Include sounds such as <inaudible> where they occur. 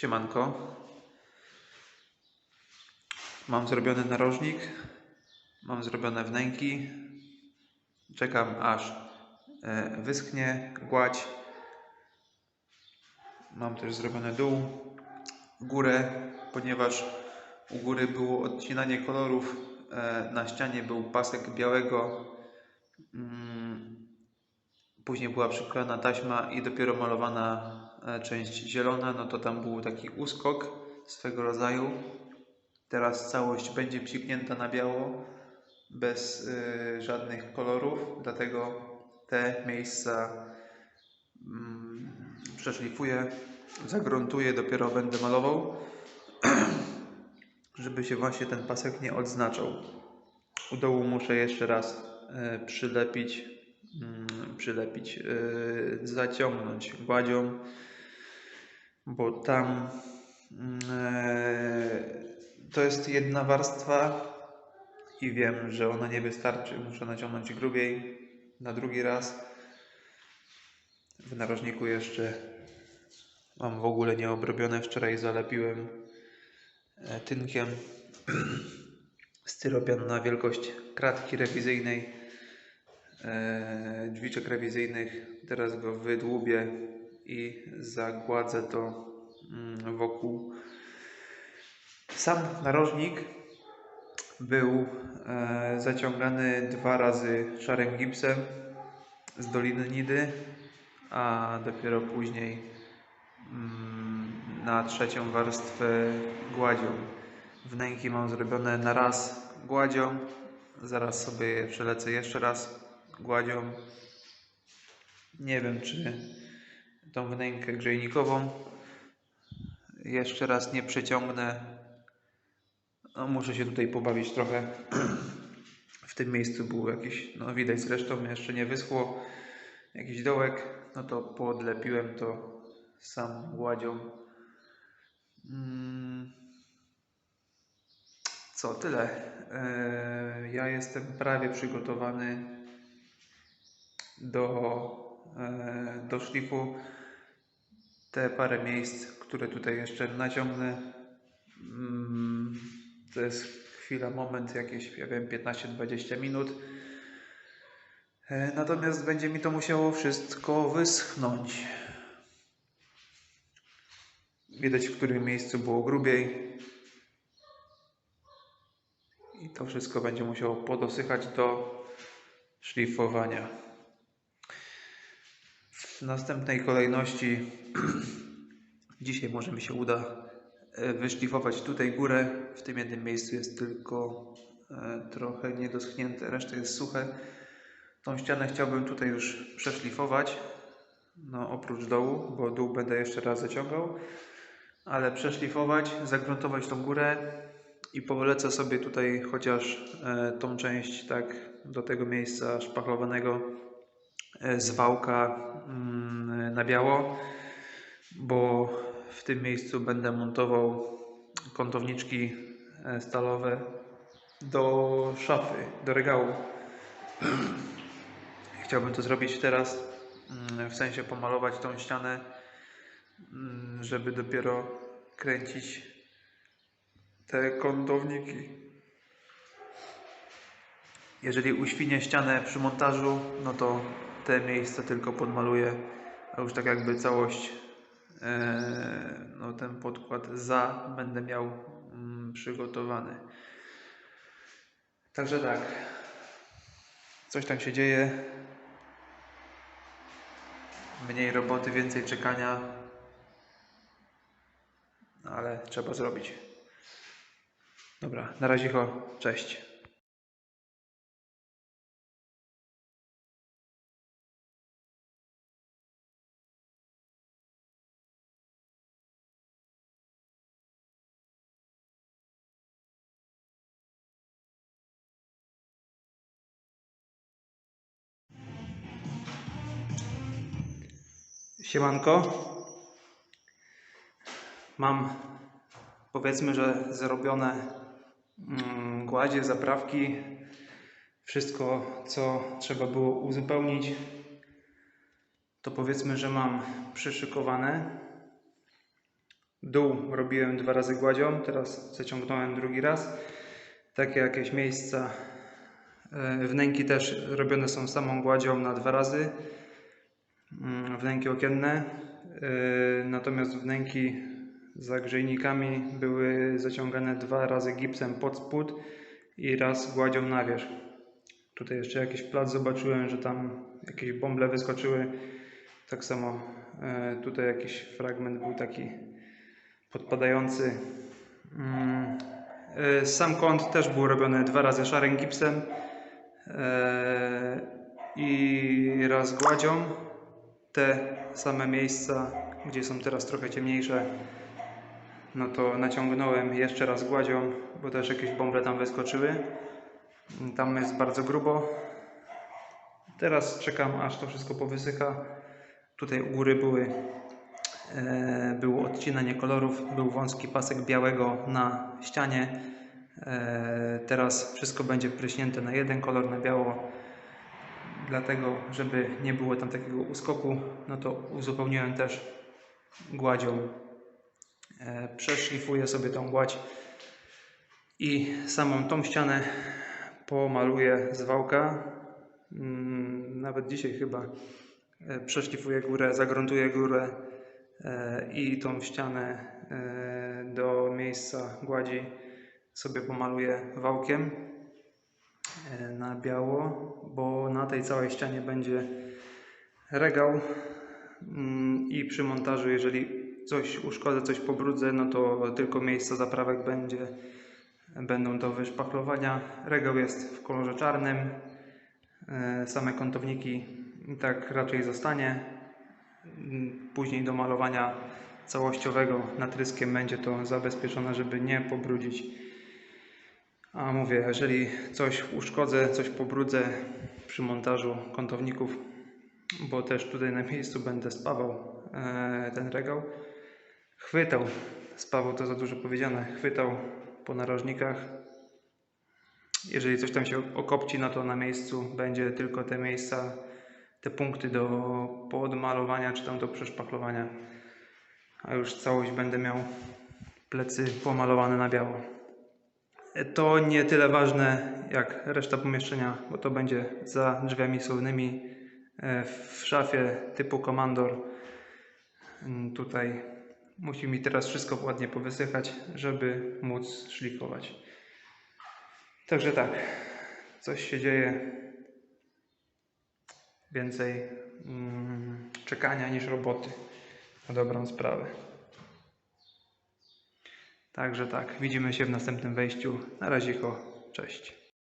Siemanko. Mam zrobiony narożnik. Mam zrobione wnęki. Czekam aż e, wyschnie gładź. Mam też zrobiony dół, górę, ponieważ u góry było odcinanie kolorów. e, Na ścianie był pasek białego. Mm, Później była przyklejona taśma i dopiero malowana część zielona, no to tam był taki uskok swego rodzaju. Teraz całość będzie psiknięta na biało, bez y, żadnych kolorów, dlatego te miejsca mm, przeszlifuję, zagruntuję, dopiero będę malował, <clears throat> żeby się właśnie ten pasek nie odznaczał. U dołu muszę jeszcze raz e, przylepić, mm, przylepić, e, zaciągnąć gładzią, bo tam mm, e, to jest jedna warstwa i wiem, że ona nie wystarczy. Muszę naciągnąć grubiej na drugi raz. W narożniku jeszcze mam w ogóle nieobrobione. Wczoraj zalepiłem e, tynkiem <clears throat> styropian na wielkość kratki rewizyjnej, e, drzwiczek rewizyjnych. Teraz go wydłubię i zagładzę to wokół. Sam narożnik był e, zaciągany dwa razy szarym gipsem z Doliny Nidy, a dopiero później mm, na trzecią warstwę gładzią. Wnęki mam zrobione na raz gładzią, zaraz sobie je przelecę jeszcze raz gładzią. Nie wiem, czy tą wnękę grzejnikową jeszcze raz nie przeciągnę. No, muszę się tutaj pobawić trochę. <clears throat> W tym miejscu był jakiś, no widać zresztą, jeszcze nie wyschło, jakiś dołek. No to podlepiłem to sam gładzią. Mm. Co, tyle. E, Ja jestem prawie przygotowany do, e, do szlifu. Te parę miejsc, które tutaj jeszcze naciągnę, mm, to jest chwila, moment, jakieś, ja wiem, 15-20 minut. E, Natomiast będzie mi to musiało wszystko wyschnąć. Widać, w którym miejscu było grubiej. I to wszystko będzie musiało podosychać do szlifowania. W następnej kolejności <clears throat> dzisiaj może mi się uda e, wyszlifować tutaj górę. W tym jednym miejscu jest tylko e, trochę niedoschnięte, reszta jest suche. Tą ścianę chciałbym tutaj już przeszlifować, no oprócz dołu, bo dół będę jeszcze raz zaciągał, ale przeszlifować, zagruntować tą górę i polecę sobie tutaj chociaż e, tą część tak do tego miejsca szpachlowanego z wałka mm, na biało, bo w tym miejscu będę montował kątowniczki e, stalowe do szafy, do regału. <clears throat> Chciałbym to zrobić teraz, mm, w sensie pomalować tą ścianę, mm, żeby dopiero kręcić te kątowniki. Jeżeli uświnię ścianę przy montażu, no to te miejsca tylko podmaluję, a już tak jakby całość, no ten podkład za będę miał mm, przygotowany. Także tak, coś tam się dzieje. Mniej roboty, więcej czekania, no ale trzeba zrobić. Dobra, na razie, ho, cześć. Siemanko. Mam powiedzmy, że zrobione mm, gładzie, zaprawki, wszystko co trzeba było uzupełnić. To powiedzmy, że mam przyszykowane. Dół robiłem dwa razy gładzią, teraz zaciągnąłem drugi raz. Takie jakieś miejsca. e, Wnęki też robione są samą gładzią na dwa razy. Mm, Wnęki okienne. E, Natomiast wnęki za grzejnikami były zaciągane dwa razy gipsem pod spód i raz gładzią na wierzch. Tutaj jeszcze jakiś plac zobaczyłem, że tam jakieś bąble wyskoczyły. Tak samo e, tutaj jakiś fragment był taki podpadający. Mm, e, Sam kąt też był robiony dwa razy szarym gipsem i raz gładzią. Te same miejsca, gdzie są teraz trochę ciemniejsze, no to naciągnąłem jeszcze raz gładzią, bo też jakieś bąble tam wyskoczyły. Tam jest bardzo grubo. Teraz czekam aż to wszystko powysycha. Tutaj u góry były, e, było odcinanie kolorów, był wąski pasek białego na ścianie. E, teraz wszystko będzie pryśnięte na jeden kolor, na biało. Dlatego, żeby nie było tam takiego uskoku, no to uzupełniłem też gładzią. E, przeszlifuję sobie tą gładź i samą tą ścianę pomaluję z wałka. Mm, Nawet dzisiaj chyba e, przeszlifuję górę, zagruntuję górę e, i tą ścianę do miejsca gładzi sobie pomaluję wałkiem na biało, bo na tej całej ścianie będzie regał Mm, i przy montażu, jeżeli coś uszkodzę, coś pobrudzę, no to tylko miejsca zaprawek będzie, będą do wyszpachlowania. Regał jest w kolorze czarnym, e, same kątowniki tak raczej zostanie. Mm, Później do malowania całościowego natryskiem będzie to zabezpieczone, żeby nie pobrudzić. A mówię, jeżeli coś uszkodzę, coś pobrudzę przy montażu kątowników, bo też tutaj na miejscu będę spawał e, ten regał. Chwytał, spawał to za dużo powiedziane, chwytał po narożnikach. Jeżeli coś tam się okopci, no to na miejscu będzie tylko te miejsca, te punkty do podmalowania czy tam do przeszpachlowania. A już całość będę miał plecy pomalowane na biało. To nie tyle ważne jak reszta pomieszczenia, bo to będzie za drzwiami słownymi e, w szafie typu komandor. Mm, Tutaj musi mi teraz wszystko ładnie powysychać, żeby móc szlifować. Także tak, coś się dzieje. Więcej mm, czekania niż roboty na dobrą sprawę. Także tak, widzimy się w następnym wejściu. Na razie, cześć.